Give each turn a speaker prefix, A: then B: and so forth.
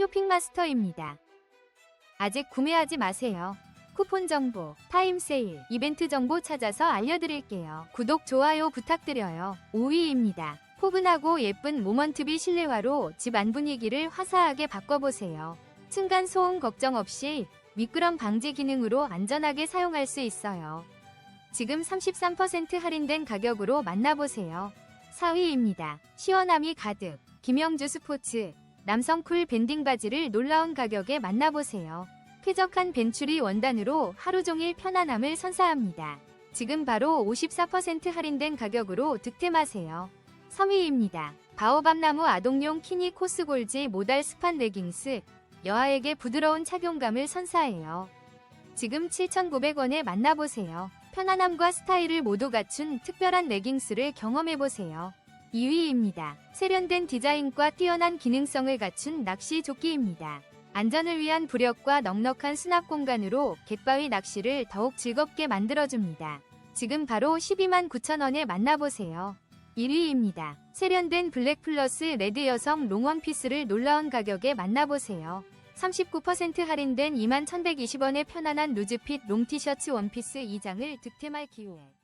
A: 쇼핑마스터입니다. 아직 구매하지 마세요. 쿠폰 정보, 타임 세일, 이벤트 정보 찾아서 알려드릴게요. 구독, 좋아요 부탁드려요. 5위입니다. 포근하고 예쁜 모먼트비 실내화로 집 안 분위기를 화사하게 바꿔보세요. 층간 소음 걱정 없이 미끄럼 방지 기능으로 안전하게 사용할 수 있어요. 지금 33% 할인된 가격으로 만나보세요. 4위입니다. 시원함이 가득. 김영주 스포츠. 남성 쿨 밴딩 바지를 놀라운 가격에 만나보세요. 쾌적한 벤츄리 원단으로 하루 종일 편안함을 선사합니다. 지금 바로 54% 할인된 가격으로 득템하세요. 3위입니다. 바오밤나무 아동용 키니 코스골지 모달 스판 레깅스. 여아에게 부드러운 착용감을 선사해요. 지금 7,900원에 만나보세요. 편안함과 스타일을 모두 갖춘 특별한 레깅스를 경험해보세요. 2위입니다. 세련된 디자인과 뛰어난 기능성을 갖춘 낚시 조끼입니다. 안전을 위한 부력과 넉넉한 수납 공간으로 갯바위 낚시를 더욱 즐겁게 만들어줍니다. 지금 바로 12만 9천원에 만나보세요. 1위입니다. 세련된 블랙 플러스 레드 여성 롱원 피스를 놀라운 가격에 만나보세요. 39% 할인된 21,120원의 편안한 루즈핏 롱 티셔츠 원피스 2장을 득템할 기회.